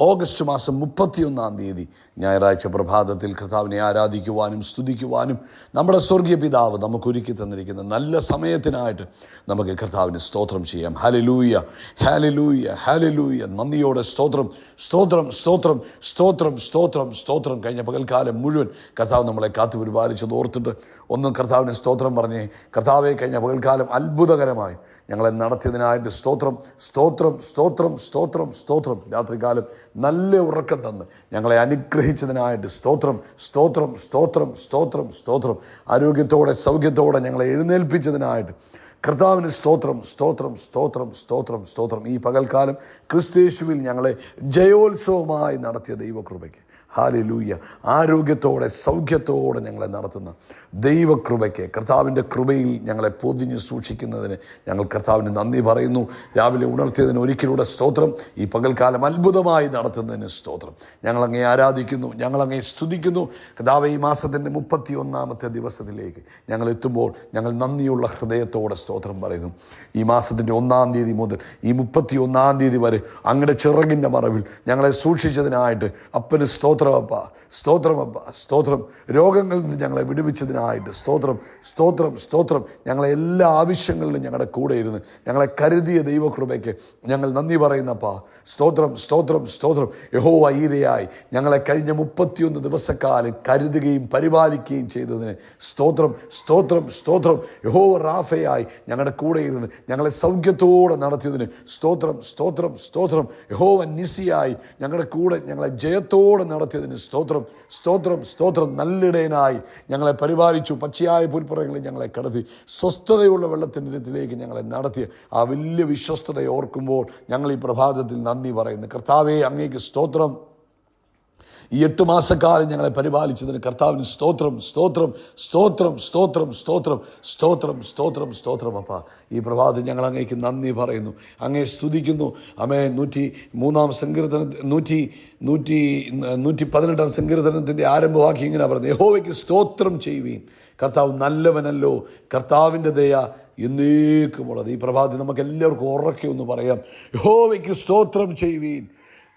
August മാസം മുപ്പത്തിയൊന്നാം തീയതി ഞായറാഴ്ച പ്രഭാതത്തിൽ കർത്താവിനെ ആരാധിക്കുവാനും സ്തുതിക്കുവാനും നമ്മുടെ സ്വർഗീയ പിതാവ് നമുക്ക് ഒരുക്കി തന്നിരിക്കുന്ന നല്ല സമയത്തിനായിട്ട് നമുക്ക് കർത്താവിന് സ്തോത്രം ചെയ്യാം. ഹാലിലൂയ ഹാലിലൂയ ഹാലിലൂയ നന്ദിയോടെ സ്തോത്രം സ്തോത്രം സ്തോത്രം സ്തോത്രം സ്തോത്രം സ്തോത്രം. കഴിഞ്ഞ പകൽക്കാലം മുഴുവൻ കർത്താവ് നമ്മളെ കാത്തു പരിപാലിച്ചത് ഓർത്തിട്ട് ഒന്നും കർത്താവിന് സ്തോത്രം പറഞ്ഞേ. കർത്താവെ കഴിഞ്ഞ പകൽക്കാലം അത്ഭുതകരമായി ഞങ്ങളെ നടത്തിയതിനായിട്ട് സ്തോത്രം സ്തോത്രം സ്തോത്രം സ്തോത്രം സ്തോത്രം. രാത്രികാലം നല്ല ഉറക്കം തന്ന്. ഞങ്ങളെ അനുഗ്രഹിച്ചതിനായിട്ട് സ്തോത്രം സ്തോത്രം സ്തോത്രം സ്തോത്രം സ്തോത്രം. ആരോഗ്യത്തോടെ സൗഖ്യത്തോടെ ഞങ്ങളെ എഴുന്നേൽപ്പിച്ചതിനായിട്ട് കർത്താവിന് സ്തോത്രം സ്തോത്രം സ്തോത്രം സ്തോത്രം സ്തോത്രം. ഈ പകൽക്കാലം ക്രിസ്തേശുവിൽ ഞങ്ങളെ ജയോത്സവമായി നടത്തിയ ദൈവകൃപയ്ക്ക്. ഹാലിലൂയ. ആരോഗ്യത്തോടെ സൗഖ്യത്തോടെ ഞങ്ങളെ നടത്തുന്ന. ദൈവകൃപയ്ക്ക് കർത്താവിന്റെ കൃപയിൽ ഞങ്ങളെ പൊതിഞ്ഞ് സൂക്ഷിക്കുന്നതിന് ഞങ്ങൾ കർത്താവിന് നന്ദി പറയുന്നു. രാവിലെ ഉണർത്തിയതിന് ഒരിക്കലൂടെ സ്തോത്രം. ഈ പകൽക്കാലം അത്ഭുതമായി നടത്തുന്നതിന് സ്തോത്രം. ഞങ്ങളങ്ങേ ആരാധിക്കുന്നു ഞങ്ങളങ്ങേ സ്തുതിക്കുന്നു. കർത്താവ് ഈ മാസത്തിന്റെ മുപ്പത്തി ഒന്നാമത്തെ ദിവസത്തിലേക്ക് ഞങ്ങൾ എത്തുമ്പോൾ ഞങ്ങൾ നന്ദിയുള്ള ഹൃദയത്തോടെ സ്തോത്രം പറയുന്നു. ഈ മാസത്തിന്റെ ഒന്നാം തീയതി മുതൽ ഈ മുപ്പത്തി ഒന്നാം തീയതി വരെ അങ്ങയുടെ ചിറകിന്റെ മറവിൽ ഞങ്ങളെ സൂക്ഷിച്ചതിനായിട്ട് അപ്പന് സ്തോത്രമപ്പ സ്തോത്രമപ്പ സ്തോത്രം. രോഗങ്ങളിൽ നിന്ന് ഞങ്ങളെ വിടുവിച്ചതിനായിട്ട് സ്തോത്രം സ്തോത്രം സ്തോത്രം. ഞങ്ങളെ എല്ലാ ആവശ്യങ്ങളിലും ഞങ്ങളുടെ കൂടെ ഇരുന്ന് ഞങ്ങളെ കരുതിയ ദൈവകൃപയ്ക്ക് ഞങ്ങൾ നന്ദി പറയുന്നപ്പ. സ്തോത്രം സ്തോത്രം സ്തോത്രം. യഹോ ഐരയായി ഞങ്ങളെ കഴിഞ്ഞ മുപ്പത്തിയൊന്ന് ദിവസക്കാലം കരുതുകയും പരിപാലിക്കുകയും ചെയ്തതിന് സ്തോത്രം സ്തോത്രം സ്തോത്രം. യഹോ റാഫയായി ഞങ്ങളുടെ കൂടെ ഇരുന്ന് ഞങ്ങളെ സൗഖ്യത്തോടെ നടത്തിയതിന് സ്തോത്രം സ്തോത്രം സ്തോത്രം. യഹോവ നിസിയായി ഞങ്ങളുടെ കൂടെ ഞങ്ങളെ ജയത്തോടെ നടത്തിയതിന് സ്തോത്രം സ്തോത്രം സ്തോത്രം നല്ലിടയനായി ഞങ്ങളെ പരിപാലിച്ചു. പച്ചയായ പുൽപ്പുറങ്ങളിൽ ഞങ്ങളെ കടത്തി. സ്വസ്ഥതയുള്ള വെള്ളത്തിന്റെ ഇടത്തിലേക്ക് ഞങ്ങളെ നടത്തിയ ആ വലിയ വിശ്വസ്തതയെ ഓർക്കുമ്പോൾ ഞങ്ങൾ ഈ പ്രഭാതത്തിൽ നന്ദി പറയുന്നു. കർത്താവെ അങ്ങേക്ക് സ്തോത്രം. ഈ എട്ട് മാസക്കാലം ഞങ്ങളെ പരിപാലിച്ചതിന് കർത്താവിന് സ്തോത്രം സ്തോത്രം സ്തോത്രം സ്തോത്രം സ്തോത്രം സ്തോത്രം സ്തോത്രം സ്തോത്രം അപ്പ. ഈ പ്രഭാതം ഞങ്ങൾ അങ്ങേക്ക് നന്ദി പറയുന്നു. അങ്ങേ സ്തുതിക്കുന്നു. അമേ നൂറ്റി മൂന്നാം സങ്കീർത്തന നൂറ്റി നൂറ്റി നൂറ്റി പതിനെട്ടാം സങ്കീർത്തനത്തിന്റെ ആരംഭവാക്യം ഇങ്ങനെ പറഞ്ഞു യഹോവയ്ക്ക് സ്തോത്രം ചെയ്യുവീൻ. കർത്താവ് നല്ലവനല്ലോ. കർത്താവിന്റെ ദയ എന്നേക്കുമുള്ളത്. ഈ പ്രഭാതി നമുക്ക് എല്ലാവർക്കും ഉറക്കെ ഒന്ന് പറയാം. യഹോവയ്ക്ക് സ്തോത്രം ചെയ്യുവീൻ.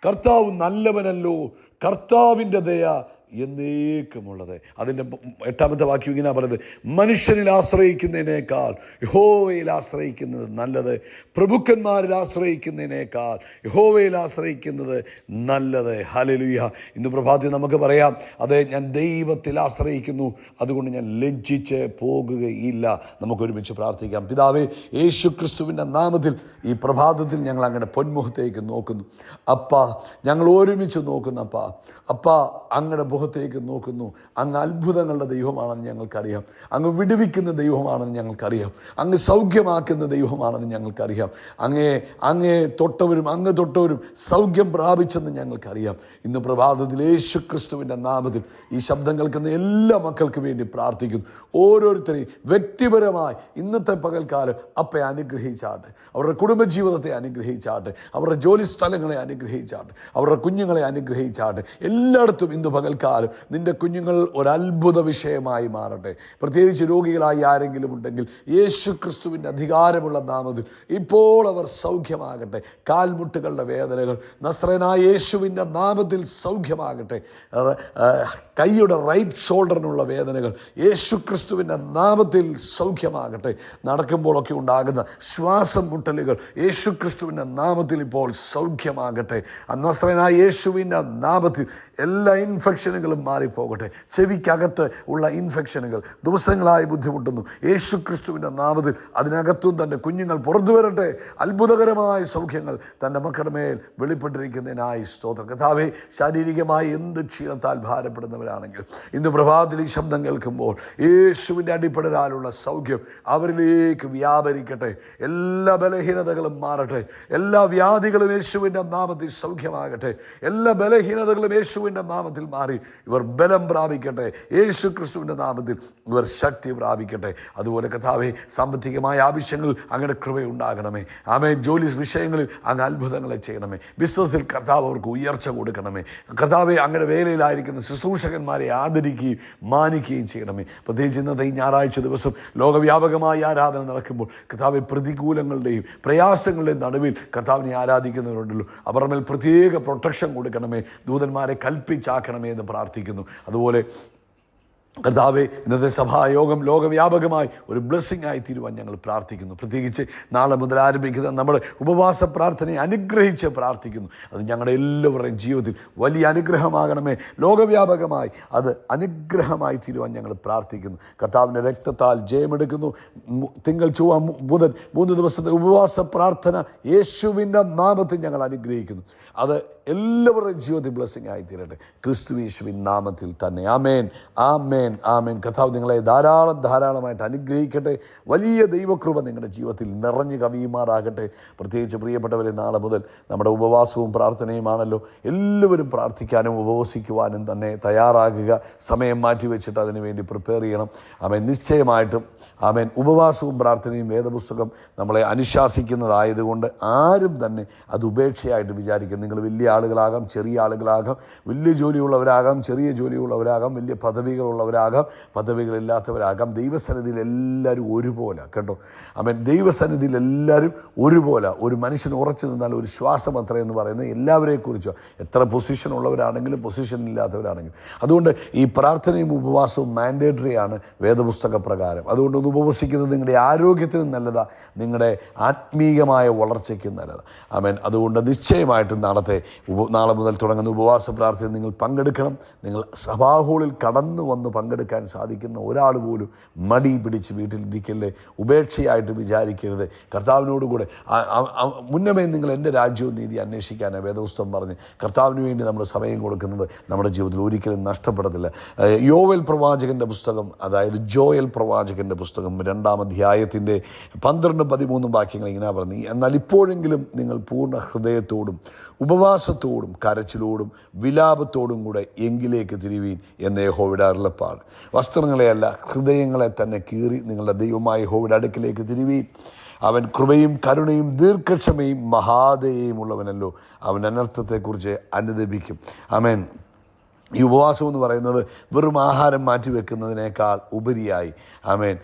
കർത്താവ് നല്ലവനല്ലോ. കർത്താവിന്റെ ദയ എന്നേക്കുമുള്ളത്. അതിന്റെ എട്ടാമത്തെ വാക്യം ഇങ്ങനെ പറയുന്നത് മനുഷ്യനിൽ ആശ്രയിക്കുന്നതിനേക്കാൾ യഹോവയിൽ ആശ്രയിക്കുന്നത് നല്ലത് പ്രഭുക്കന്മാരിൽ ആശ്രയിക്കുന്നതിനേക്കാൾ യഹോവയിൽ ആശ്രയിക്കുന്നത് നല്ലത്. ഹലലുയ ഇന്ന് പ്രഭാതി നമുക്ക് പറയാം അതെ ഞാൻ ദൈവത്തിൽ ആശ്രയിക്കുന്നു അതുകൊണ്ട് ഞാൻ ലജ്ജിച്ച് പോകുകയില്ല. നമുക്കൊരുമിച്ച് പ്രാർത്ഥിക്കാം. പിതാവേ യേശു ക്രിസ്തുവിന്റെ നാമത്തിൽ ഈ പ്രഭാതത്തിൽ ഞങ്ങൾ അങ്ങനെ പൊന്മുഖത്തേക്ക് നോക്കുന്നു. അപ്പ ഞങ്ങൾ ഒരുമിച്ച് നോക്കുന്നപ്പ അപ്പ അങ്ങയുടെ മുഖത്തേക്ക് നോക്കുന്നു. അങ്ങ് അത്ഭുതങ്ങളുടെ ദൈവമാണെന്ന് ഞങ്ങൾക്കറിയാം. അങ്ങ് വിടുവിക്കുന്ന ദൈവമാണെന്ന് ഞങ്ങൾക്കറിയാം. അങ്ങ് സൗഖ്യമാക്കുന്ന ദൈവമാണെന്ന് ഞങ്ങൾക്കറിയാം. അങ്ങേ അങ്ങേ തൊട്ടവരും അങ്ങ് തൊട്ടവരും സൗഖ്യം പ്രാപിച്ചെന്ന് ഞങ്ങൾക്കറിയാം. ഇന്ന് പ്രഭാതത്തിൽ യേശു ക്രിസ്തുവിന്റെ നാമത്തിൽ ഈ ശബ്ദം കേൾക്കുന്ന എല്ലാ മക്കൾക്ക് വേണ്ടി പ്രാർത്ഥിക്കുന്നു. ഓരോരുത്തരെയും വ്യക്തിപരമായി ഇന്നത്തെ പകൽക്കാലം അപ്പയെ അനുഗ്രഹിച്ചാട്ടെ. അവരുടെ കുടുംബജീവിതത്തെ അനുഗ്രഹിച്ചാട്ടെ. അവരുടെ ജോലി സ്ഥലങ്ങളെ അനുഗ്രഹിച്ചാട്ടെ. അവരുടെ കുഞ്ഞുങ്ങളെ അനുഗ്രഹിച്ചാട്ടെ. എല്ലായിടത്തും ഇന്ന് പകൽക്കാലം നിന്റെ കുഞ്ഞുങ്ങൾ ഒരത്ഭുത വിഷയമായി മാറട്ടെ. പ്രത്യേകിച്ച് രോഗികളായി ആരെങ്കിലും ഉണ്ടെങ്കിൽ യേശു ക്രിസ്തുവിന്റെ അധികാരമുള്ള നാമത്തിൽ ഇപ്പോൾ അവർ സൗഖ്യമാകട്ടെ. കാൽമുട്ടുകളുടെ വേദനകൾ നസ്ത്രനായ യേശുവിന്റെ നാമത്തിൽ സൗഖ്യമാകട്ടെ. കൈയുടെ റൈറ്റ് ഷോൾഡറിനുള്ള വേദനകൾ യേശു ക്രിസ്തുവിന്റെ നാമത്തിൽ സൗഖ്യമാകട്ടെ. നടക്കുമ്പോഴൊക്കെ ഉണ്ടാകുന്ന ശ്വാസം മുട്ടലുകൾ യേശു ക്രിസ്തുവിന്റെ നാമത്തിൽ ഇപ്പോൾ സൗഖ്യമാകട്ടെ. നസ്രനായ യേശുവിന്റെ നാമത്തിൽ എല്ലാ ഇൻഫെക്ഷനുകളും മാറിപ്പോകട്ടെ. ചെവിക്കകത്ത് ഉള്ള ഇൻഫെക്ഷനുകൾ ദിവസങ്ങളായി ബുദ്ധിമുട്ടുന്നു. യേശു ക്രിസ്തുവിന്റെ നാമത്തിൽ അതിനകത്തും തന്റെ കുഞ്ഞുങ്ങൾ പുറത്തു വരട്ടെ. അത്ഭുതകരമായ സൗഖ്യങ്ങൾ തന്റെ മക്കളുടെ മേൽ വെളിപ്പെട്ടിരിക്കുന്നതിനായി സ്തോത്ര. കഥാവെ ശാരീരികമായി എന്ത് ക്ഷീണത്താൽ ഭാരപ്പെടുന്നവരാണെങ്കിൽ ഇന്ന് പ്രഭാതത്തിൽ ഈ ശബ്ദം കേൾക്കുമ്പോൾ യേശുവിന്റെ അടിപ്പെടലാലുള്ള സൗഖ്യം അവരിലേക്ക് വ്യാപരിക്കട്ടെ. എല്ലാ ബലഹീനതകളും മാറട്ടെ. എല്ലാ വ്യാധികളും യേശുവിന്റെ നാമത്തിൽ സൗഖ്യമാകട്ടെ. എല്ലാ ബലഹീനതകളും യേശുവിന്റെ നാമത്തിൽ മാറി. ഇവർ ബലം പ്രാപിക്കട്ടെ. യേശു ക്രിസ്തുവിന്റെ നാമത്തിൽ ഇവർ ശക്തി പ്രാപിക്കട്ടെ. അതുപോലെ കഥാവെ സാമ്പത്തികമായ ആവശ്യങ്ങൾ അങ്ങയുടെ കൃപയുണ്ടാകണമേ. ആമേ ജോലി വിഷയങ്ങളിൽ അങ്ങ് അത്ഭുതങ്ങളെ ചെയ്യണമേ. ബിസിനസ്സിൽ കർത്താവ് അവർക്ക് ഉയർച്ച കൊടുക്കണമേ. കർത്താവെ അങ്ങയുടെ വേലയിലായിരിക്കുന്ന ശുശ്രൂഷകന്മാരെ ആദരിക്കുകയും മാനിക്കുകയും ചെയ്യണമേ. പ്രത്യേകിച്ച് ഇന്നത്തെ ഈ ഞായറാഴ്ച ദിവസം ലോകവ്യാപകമായി ആരാധന നടക്കുമ്പോൾ കർത്താവെ പ്രതികൂലങ്ങളുടെയും പ്രയാസങ്ങളുടെയും നടുവിൽ കർത്താവിനെ ആരാധിക്കുന്നവരുണ്ടല്ലോ. അവരുടെ മേൽ പ്രത്യേക പ്രൊട്ടക്ഷൻ കൊടുക്കണമേ. ദൂതന്മാരെ കൽപ്പിച്ചാക്കണമേ എന്ന് പ്രാർത്ഥിക്കുന്നു. അതുപോലെ കർത്താവെ ഇന്നത്തെ സഭായോഗം ലോകവ്യാപകമായി ഒരു ബ്ലെസ്സിങ് ആയി തീരുവാൻ ഞങ്ങൾ പ്രാർത്ഥിക്കുന്നു. പ്രത്യേകിച്ച് നാളെ മുതൽ ആരംഭിക്കുന്ന നമ്മുടെ ഉപവാസ പ്രാർത്ഥനയെ അനുഗ്രഹിച്ച് പ്രാർത്ഥിക്കുന്നു. അത് ഞങ്ങളുടെ എല്ലാവരുടെയും ജീവിതത്തിൽ വലിയ അനുഗ്രഹമാകണമേ. ലോകവ്യാപകമായി അത് അനുഗ്രഹമായി തീരുവാൻ ഞങ്ങൾ പ്രാർത്ഥിക്കുന്നു. കർത്താവിന്റെ രക്തത്താൽ ജയമെടുക്കുന്നു. തിങ്കൾ ചൊവ്വ ബുധൻ മൂന്ന് ദിവസത്തെ ഉപവാസ പ്രാർത്ഥന യേശുവിന്റെ നാമത്തിൽ ഞങ്ങൾ അനുഗ്രഹിക്കുന്നു. അത് എല്ലാവരുടെയും ജീവിതത്തിൽ ബ്ലെസ്സിങ് ആയി തീരട്ടെ ക്രിസ്തു യേശുവിൻ നാമത്തിൽ തന്നെ. ആമേൻ. ആമേൻ. ആമേൻ. കഥാവ് നിങ്ങളെ ധാരാളം ധാരാളമായിട്ട് അനുഗ്രഹിക്കട്ടെ. വലിയ ദൈവകൃപ നിങ്ങളുടെ ജീവിതത്തിൽ നിറഞ്ഞു കവിയുമാറാകട്ടെ. പ്രത്യേകിച്ച് പ്രിയപ്പെട്ടവരെ നാളെ മുതൽ നമ്മുടെ ഉപവാസവും പ്രാർത്ഥനയുമാണല്ലോ. എല്ലാവരും പ്രാർത്ഥിക്കാനും ഉപവസിക്കുവാനും തന്നെ തയ്യാറാകുക. സമയം മാറ്റി വെച്ചിട്ട് അതിനു വേണ്ടി പ്രിപ്പയർ ചെയ്യണം. ആമേൻ. നിശ്ചയമായിട്ടും ആമേൻ ഉപവാസവും പ്രാർത്ഥനയും വേദപുസ്തകം നമ്മളെ അനുശാസിക്കുന്നതായതുകൊണ്ട് ആരും തന്നെ അത് ഉപേക്ഷയായിട്ട് വിചാരിക്കും നിങ്ങൾ വലിയ ആളുകളാകാം ചെറിയ ആളുകളാകാം വലിയ ജോലിയുള്ളവരാകാം ചെറിയ ജോലിയുള്ളവരാകാം വലിയ പദവികളുള്ളവരാകാം പദവികളില്ലാത്തവരാകാം. ദൈവസന്നിധിയിൽ എല്ലാവരും ഒരുപോലെ കേട്ടോ? ആമേൻ ദൈവസന്നിധിയിൽ എല്ലാവരും ഒരുപോലെ. ഒരു മനുഷ്യൻ ഉറച്ചു നിന്നാൽ ഒരു ശ്വാസം അത്ര എന്ന് പറയുന്നത് എല്ലാവരെയും കുറിച്ചോ എത്ര പൊസിഷൻ ഉള്ളവരാണെങ്കിലും പൊസിഷൻ ഇല്ലാത്തവരാണെങ്കിലും. അതുകൊണ്ട് ഈ പ്രാർത്ഥനയും ഉപവാസവും മാൻഡേറ്ററി ആണ് വേദപുസ്തക പ്രകാരം അതുകൊണ്ട് ഒന്ന് ഉപവസിക്കുന്നത് നിങ്ങളുടെ ആരോഗ്യത്തിനും നല്ലതാണ് നിങ്ങളുടെ ആത്മീയമായ വളർച്ചയ്ക്കും നല്ലതാണ് ആമേൻ അതുകൊണ്ട് നിശ്ചയമായിട്ടും നാളത്തെ ഉപ നാളെ മുതൽ തുടങ്ങുന്ന ഉപവാസ പ്രാർത്ഥന നിങ്ങൾ പങ്കെടുക്കണം. നിങ്ങൾ സഭാഹോളിൽ കടന്നു വന്ന് പങ്കെടുക്കാൻ സാധിക്കുന്ന ഒരാൾ പോലും മടി പിടിച്ച് വീട്ടിലിരിക്കല്ലേ? ഉപേക്ഷയായിട്ട് വിചാരിക്കരുത്. കർത്താവിനോടുകൂടെ മുന്നമേ നിങ്ങൾ എന്റെ രാജ്യവും നീതി അന്വേഷിക്കാനാണ് വേദപുസ്തകം പറഞ്ഞ് കർത്താവിന് വേണ്ടി നമ്മൾ സമയം കൊടുക്കുന്നത് നമ്മുടെ ജീവിതത്തിൽ ഒരിക്കലും നഷ്ടപ്പെടത്തില്ല. യോവൽ പ്രവാചകന്റെ പുസ്തകം അതായത് ജോയൽ പ്രവാചകന്റെ പുസ്തകം രണ്ടാം അധ്യായത്തിന്റെ പന്ത്രണ്ടും പതിമൂന്നും വാക്യങ്ങൾ ഇങ്ങനെ പറഞ്ഞു എന്നാൽ ഇപ്പോഴെങ്കിലും നിങ്ങൾ പൂർണ ഹൃദയത്തോടും ഉപവാസത്തോടും കരച്ചിലോടും വിലാപത്തോടും കൂടെ എങ്കിലേക്ക് തിരിവീൻ എന്ന യഹോവയുടെ അരുളപ്പാട്. വസ്ത്രങ്ങളെയല്ല ഹൃദയങ്ങളെ തന്നെ കീറി നിങ്ങളുടെ ദൈവമായ യഹോവയുടെ അടുക്കിലേക്ക് തിരിവീൻ. അവൻ കൃപയും കരുണയും ദീർഘക്ഷമയും മഹാദയയും ഉള്ളവനല്ലോ അവൻ അനർത്ഥത്തെക്കുറിച്ച് അനുദപിക്കും. അവൻ ഈ ഉപവാസം എന്ന് പറയുന്നത് വെറും ആഹാരം മാറ്റി വെക്കുന്നതിനേക്കാൾ ഉപരിയായി. ആമേൻ.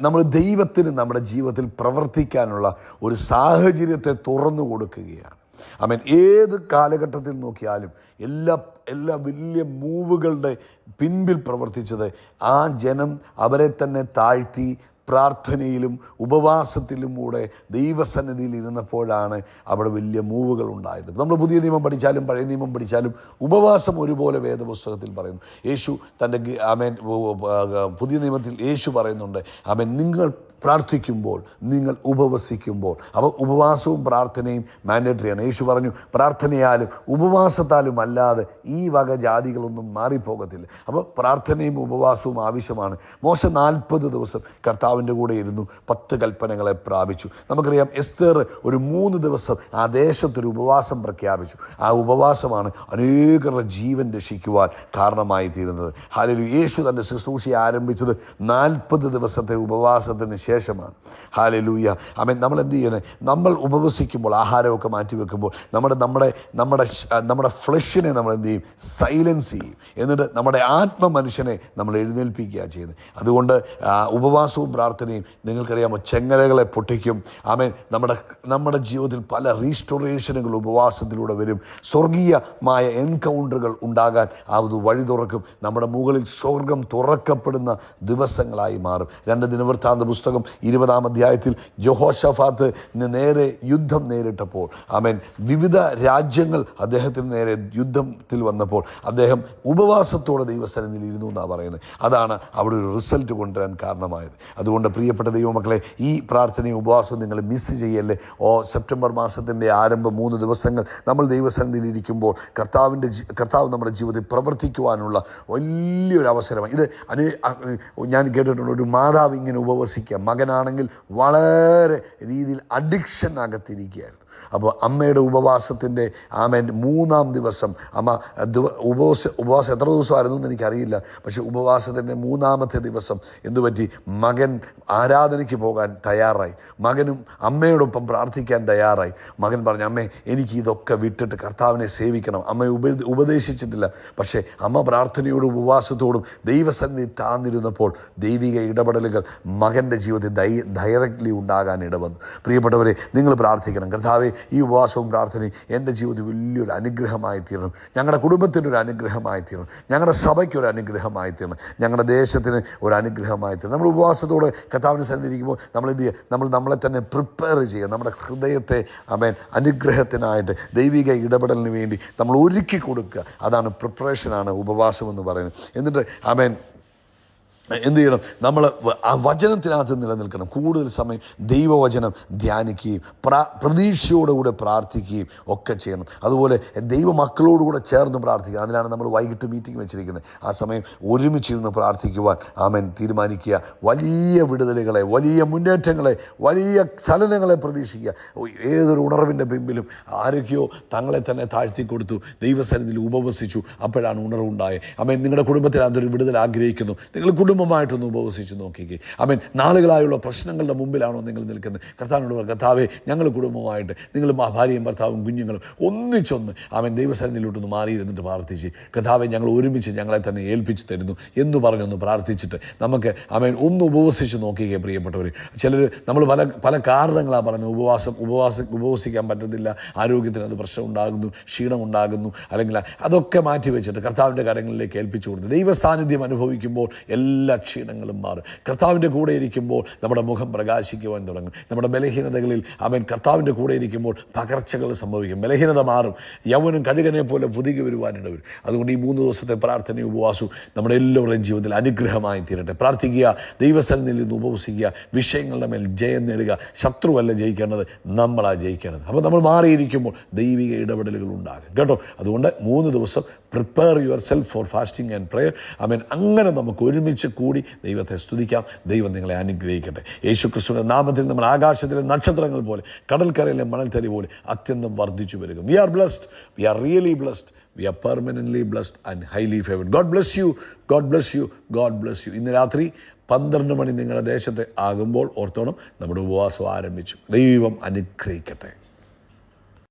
നമ്മൾ ദൈവത്തിന് നമ്മുടെ ജീവിതത്തിൽ പ്രവർത്തിക്കാനുള്ള ഒരു സാഹചര്യത്തെ തുറന്നു കൊടുക്കുകയാണ്. ആമേൻ ഏത് കാലഘട്ടത്തിൽ നോക്കിയാലും എല്ലാ എല്ലാ വലിയ മൂവുകളുടെ പിൻപിൽ പ്രവർത്തിച്ചത് ആ ജനം അവരെ തന്നെ താഴ്ത്തി പ്രാർത്ഥനയിലും ഉപവാസത്തിലും കൂടെ ദൈവസന്നിധിയിൽ ഇരുന്നപ്പോഴാണ് അവിടെ വലിയ മൂവുകൾ ഉണ്ടായത്. നമ്മൾ പുതിയ നിയമം പഠിച്ചാലും പഴയ നിയമം പഠിച്ചാലും ഉപവാസം ഒരുപോലെ വേദപുസ്തകത്തിൽ പറയുന്നു. യേശു തന്റെ അമേൻ ആമേൻ പുതിയ നിയമത്തിൽ യേശു പറയുന്നുണ്ട് ആമേൻ നിങ്ങൾ പ്രാർത്ഥിക്കുമ്പോൾ നിങ്ങൾ ഉപവസിക്കുമ്പോൾ. അപ്പോൾ ഉപവാസവും പ്രാർത്ഥനയും മാൻഡേറ്ററിയാണ് യേശു പറഞ്ഞു പ്രാർത്ഥനയാലും ഉപവാസത്താലും അല്ലാതെ ഈ വക ജാതികളൊന്നും മാറിപ്പോകത്തില്ല. അപ്പോൾ പ്രാർത്ഥനയും ഉപവാസവും ആവശ്യമാണ്. മോശ നാൽപ്പത് ദിവസം കർത്താവിന്റെ കൂടെ ഇരുന്നു പത്ത് കൽപ്പനകളെ പ്രാപിച്ചു. നമുക്കറിയാം എസ്തേർ ഒരു മൂന്ന് ദിവസം ആ ദേശത്തൊരു ഉപവാസം പ്രഖ്യാപിച്ചു. ആ ഉപവാസമാണ് അനേകരുടെ ജീവൻ രക്ഷിക്കുവാൻ കാരണമായി തീരുന്നത്. ഹാലലു യേശു തന്റെ ശുശ്രൂഷ ആരംഭിച്ചത് നാൽപ്പത് ദിവസത്തെ ഉപവാസത്തിന് ശേഷമാണ് ഹാലലൂയ അമേൻ നമ്മൾ എന്ത് ചെയ്യുന്നത് നമ്മൾ ഉപവസിക്കുമ്പോൾ ആഹാരമൊക്കെ മാറ്റി വെക്കുമ്പോൾ നമ്മുടെ നമ്മുടെ നമ്മുടെ നമ്മുടെ ഫ്ലഷിനെ നമ്മൾ എന്ത് ചെയ്യും? സൈലൻസ് ചെയ്യും. എന്നിട്ട് നമ്മുടെ ആത്മ മനുഷ്യനെ നമ്മൾ എഴുന്നേൽപ്പിക്കുക ചെയ്യുന്നത്. അതുകൊണ്ട് ഉപവാസവും പ്രാർത്ഥനയും നിങ്ങൾക്കറിയാമോ? ചെങ്ങലകളെ പൊട്ടിക്കും. ആമേൻ നമ്മുടെ നമ്മുടെ ജീവിതത്തിൽ പല റീസ്റ്റോറേഷനുകൾ ഉപവാസത്തിലൂടെ വരും. സ്വർഗീയമായ എൻകൗണ്ടറുകൾ ഉണ്ടാകാൻ അത് വഴി തുറക്കും. നമ്മുടെ മുകളിൽ സ്വർഗം തുറക്കപ്പെടുന്ന ദിവസങ്ങളായി മാറും. രണ്ട് ദിനവൃത്താന്ത പുസ്തകം ഇരുപതാം അധ്യായത്തിൽ ജോഹോഷഫാത്ത് നേരെ യുദ്ധം നേരിട്ടപ്പോൾ ആമേൻ വിവിധ രാജ്യങ്ങൾ അദ്ദേഹത്തിന് നേരെ യുദ്ധത്തിൽ വന്നപ്പോൾ അദ്ദേഹം ഉപവാസത്തോടെ ദൈവസന്നിധിയിൽ ഇരുന്നു എന്നാണ് പറയുന്നത്. അതാണ് അവിടെ ഒരു റിസൾട്ട് കൊണ്ടുവരാൻ കാരണമായത്. അതുകൊണ്ട് പ്രിയപ്പെട്ട ദൈവമക്കളെ ഈ പ്രാർത്ഥനയും ഉപവാസം നിങ്ങൾ മിസ് ചെയ്യല്ലേ? ഓ സെപ്റ്റംബർ മാസത്തിന്റെ ആരംഭം മൂന്ന് ദിവസങ്ങൾ നമ്മൾ ദൈവസന്നിധിയിൽ ഇരിക്കുമ്പോൾ കർത്താവിന്റെ കർത്താവ് നമ്മുടെ ജീവിതത്തിൽ പ്രവർത്തിക്കുവാനുള്ള വലിയൊരു അവസരമാണ് ഇത് അനേ ഞാൻ കേട്ടിട്ടുണ്ട് ഒരു മാതാവ് ഇങ്ങനെ ഉപവസിക്കുക മകനാണെങ്കിൽ വളരെ രീതിയിൽ അഡിക്ഷൻ അകത്തിരിക്കുകയായിരുന്നു അപ്പോൾ അമ്മയുടെ ഉപവാസത്തിന്റെ ആമേൻ മൂന്നാം ദിവസം. അമ്മ ഉപവാസ ഉപവാസം എത്ര ദിവസമായിരുന്നു എന്ന് എനിക്കറിയില്ല. പക്ഷേ ഉപവാസത്തിന്റെ മൂന്നാമത്തെ ദിവസം എന്തുപറ്റി? മകൻ ആരാധനയ്ക്ക് പോകാൻ തയ്യാറായി. മകനും അമ്മയോടൊപ്പം പ്രാർത്ഥിക്കാൻ തയ്യാറായി. മകൻ പറഞ്ഞു അമ്മേ എനിക്ക് ഇതൊക്കെ വിട്ടിട്ട് കർത്താവിനെ സേവിക്കണം. അമ്മ ഉപ ഉപദേശിച്ചിട്ടില്ല. പക്ഷേ അമ്മ പ്രാർത്ഥനയോടും ഉപവാസത്തോടും ദൈവസന്നിധി താന്നിരുന്നപ്പോൾ ദൈവിക ഇടപെടലുകൾ മകന്റെ ജീവിതത്തിൽ ധൈ ഡയറക്റ്റ്ലി ഉണ്ടാകാൻ ഇടവന്നു. പ്രിയപ്പെട്ടവരെ നിങ്ങൾ പ്രാർത്ഥിക്കണം. കർത്താവെ ഈ ഉപവാസവും പ്രാർത്ഥനയും എന്റെ ജീവിതത്തിൽ വലിയൊരു അനുഗ്രഹമായി തീരണം. ഞങ്ങളുടെ കുടുംബത്തിനൊരു അനുഗ്രഹമായി തീരണം. ഞങ്ങളുടെ സഭയ്ക്കൊരു അനുഗ്രഹമായി തീരണം. ഞങ്ങളുടെ ദേശത്തിന് ഒരു അനുഗ്രഹമായി തീരണം. നമ്മൾ ഉപവാസത്തോടെ കർത്താവിനെ സന്നിധിക്കുമ്പോൾ നമ്മൾ എന്ത് ചെയ്യുക? നമ്മൾ നമ്മളെ തന്നെ പ്രിപ്പയർ ചെയ്യുക. നമ്മുടെ ഹൃദയത്തെ അമേൻ അനുഗ്രഹത്തിനായിട്ട് ദൈവിക ഇടപെടലിന് വേണ്ടി നമ്മൾ ഒരുക്കി കൊടുക്കുക. അതാണ് പ്രിപ്പറേഷനാണ് ഉപവാസം എന്ന് പറയുന്നത്. എന്നിട്ട് അമേൻ എന്ത് ചെയ്യണം? നമ്മൾ വചനത്തിനകത്ത് നിലനിൽക്കണം. കൂടുതൽ സമയം ദൈവവചനം ധ്യാനിക്കുകയും പ്രാ പ്രതീക്ഷയോടുകൂടെ പ്രാർത്ഥിക്കുകയും ഒക്കെ ചെയ്യണം. അതുപോലെ ദൈവമക്കളോടുകൂടെ ചേർന്ന് പ്രാർത്ഥിക്കുക. അതിനാണ് നമ്മൾ വൈകിട്ട് മീറ്റിംഗ് വെച്ചിരിക്കുന്നത്. ആ സമയം ഒരുമിച്ച് ഇരുന്ന് പ്രാർത്ഥിക്കുവാൻ ആമൻ തീരുമാനിക്കുക. വലിയ വിടുതലുകളെ വലിയ മുന്നേറ്റങ്ങളെ വലിയ ചലനങ്ങളെ പ്രതീക്ഷിക്കുക. ഏതൊരു ഉണർവിന്റെ പിമ്പിലും ആരൊക്കെയോ തങ്ങളെ തന്നെ താഴ്ത്തി കൊടുത്തു ദൈവസന്നിധിയിൽ ഉപവസിച്ചു. അപ്പോഴാണ് ഉണർവുണ്ടായത്. ആമേൻ. നിങ്ങളുടെ കുടുംബത്തിൽ അതൊരു വിടുതൽ ആഗ്രഹിക്കുന്നു. നിങ്ങൾ കുടുംബമായിട്ടൊന്ന് ഉപവസിച്ച് നോക്കിക്കേ. മീൻ നാളുകളായുള്ള പ്രശ്നങ്ങളുടെ മുമ്പിലാണോ നിങ്ങൾ നിൽക്കുന്നത്? കർത്താവിനോട് കർത്താവെ ഞങ്ങൾ കുടുംബമായിട്ട് നിങ്ങൾ ഭാര്യയും ഭർത്താവും കുഞ്ഞുങ്ങളും ഒന്നിച്ചൊന്ന് അവൻ ദൈവസന്നിധിയിലോട്ടൊന്ന് മാറിയിരുന്നിട്ട് പ്രാർത്ഥിച്ച്. കർത്താവെ ഞങ്ങൾ ഒരുമിച്ച് ഞങ്ങളെ തന്നെ ഏൽപ്പിച്ചു തരുന്നു എന്ന് പറഞ്ഞൊന്ന് പ്രാർത്ഥിച്ചിട്ട് നമുക്ക് അവൻ ഒന്ന് ഉപവസിച്ച് നോക്കിക്കേ പ്രിയപ്പെട്ടവർ ചിലർ നമ്മൾ പല പല കാരണങ്ങളാണ് പറയുന്നത്. ഉപവാസം ഉപവാസം ഉപവസിക്കാൻ പറ്റത്തില്ല ആരോഗ്യത്തിന് അത് പ്രശ്നം ഉണ്ടാകുന്നു ക്ഷീണം ഉണ്ടാകുന്നു അല്ലെങ്കിൽ അതൊക്കെ മാറ്റി വെച്ചിട്ട് കർത്താവിന്റെ കാര്യങ്ങളിലേക്ക് ഏൽപ്പിച്ചു കൊടുത്ത് ദൈവസാന്നിധ്യം അനുഭവിക്കുമ്പോൾ എല്ലാ ക്ഷീണങ്ങളും മാറും. കർത്താവിന്റെ കൂടെ ഇരിക്കുമ്പോൾ നമ്മുടെ മുഖം പ്രകാശിക്കുവാൻ തുടങ്ങും. നമ്മുടെ ബലഹീനതകളിൽ അവൻ കർത്താവിന്റെ കൂടെ ഇരിക്കുമ്പോൾ പകർച്ചകൾ സംഭവിക്കും. ബലഹീനത മാറും. യൗവനും കഴുകനെ പോലെ പുതുകി വരുവാനിട വരും അതുകൊണ്ട് ഈ മൂന്ന് ദിവസത്തെ പ്രാർത്ഥനയും ഉപവാസവും നമ്മുടെ എല്ലാവരുടെയും ജീവിതത്തിൽ അനുഗ്രഹമായി തീരട്ടെ. പ്രാർത്ഥിക്കുക ദൈവസ്ഥലത്തിൽ നിന്ന് ഉപവസിക്കുക വിഷയങ്ങളുടെ മേൽ ജയം നേടുക. ശത്രുവല്ല ജയിക്കേണ്ടത് നമ്മളാ ജയിക്കേണ്ടത്. അപ്പോൾ നമ്മൾ മാറിയിരിക്കുമ്പോൾ ദൈവിക ഇടപെടലുകൾ ഉണ്ടാകും. കേട്ടോ? അതുകൊണ്ട് മൂന്ന് ദിവസം prepare yourself for fasting and prayer mean അങ്ങനെ നമുക്ക് ഒരുമിച്ച് കൂടി ദൈവത്തെ സ്തുതിക്കാം. ദൈവം നിങ്ങളെ അനുഗ്രഹിക്കട്ടെ. യേശു ക്രിസ്തുവിന്റെ നാമത്തിൽ നമ്മൾ ആകാശത്തിലെ നക്ഷത്രങ്ങൾ പോലെ കടൽക്കരയിലെ മണൽത്തരി പോലെ അത്യന്തം വർദ്ധിച്ചു വരിക. We are blessed we are really blessed we are permanently blessed and highly favoured God bless you God bless you God bless you ഇന്ന് രാത്രി പന്ത്രണ്ട് മണി നിങ്ങളുടെ ദേശത്ത് ആകുമ്പോൾ ഓർത്തോണം നമ്മുടെ ഉപവാസം ആരംഭിച്ചു. ദൈവം അനുഗ്രഹിക്കട്ടെ.